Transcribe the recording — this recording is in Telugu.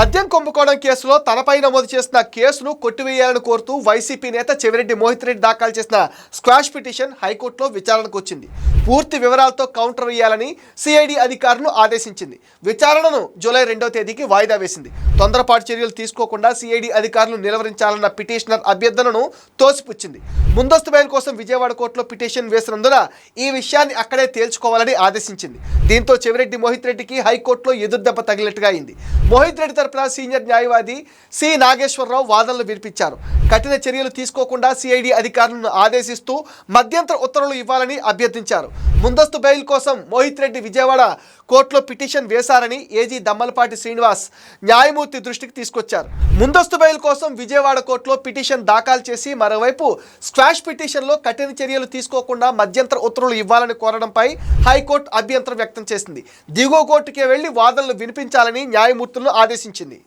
మద్యం కుంభకోణం కేసులో తనపై నమోదు చేసిన కేసును కొట్టివేయాలని కోరుతూ వైసీపీ నేత చెవిరెడ్డి మోహిత్ రెడ్డి దాఖలు చేసిన స్క్వాష్ పిటిషన్ హైకోర్టులో విచారణకు వచ్చింది. పూర్తి వివరాలతో కౌంటర్ వేయాలని సిఐడి అధికారులను ఆదేశించింది. విచారణను జూలై రెండో తేదీకి వాయిదా వేసింది. తొందరపాటు చర్యలు తీసుకోకుండా సిఐడి అధికారులు నిలవరించాలన్న పిటిషనర్ అభ్యర్థనను తోసిపుచ్చింది. ముందస్తు బయలు కోసం విజయవాడ కోర్టులో పిటిషన్ వేసినందున ఈ విషయాన్ని అక్కడే తేల్చుకోవాలని ఆదేశించింది. దీంతో చెవిరెడ్డి మోహిత్ రెడ్డికి హైకోర్టులో ఎదురుదెబ్బ తగిలినట్టుగా అయింది. మోహిత్ రెడ్డి తరపున సీనియర్ న్యాయవాది సి. నాగేశ్వరరావు వాదనలు వినిపించారు. కఠిన చర్యలు తీసుకోకుండా సిఐడి అధికారులను ఆదేశిస్తూ మధ్యంతర ఉత్తర్వులు ఇవ్వాలని అభ్యర్థించారు. ముందస్తు బెయిల్ కోసం మోహిత్ రెడ్డి విజయవాడ కోర్టులో పిటిషన్ వేశారని ఏజీ దమ్మలపాటి శ్రీనివాస్ న్యాయమూర్తి దృష్టికి తీసుకొచ్చారు. ముందస్తు బెయిల్ కోసం విజయవాడ కోర్టులో పిటిషన్ దాఖలు చేసి మరోవైపు స్క్వాష్ పిటిషన్లో కఠిన చర్యలు తీసుకోకుండా మధ్యంతర ఉత్తర్వులు ఇవ్వాలని కోరడంపై హైకోర్టు అభ్యంతరం వ్యక్తం చేసింది. దిగువ కోర్టుకే వెళ్ళి వాదనలు వినిపించాలని న్యాయమూర్తులను ఆదేశించింది వచ్చింది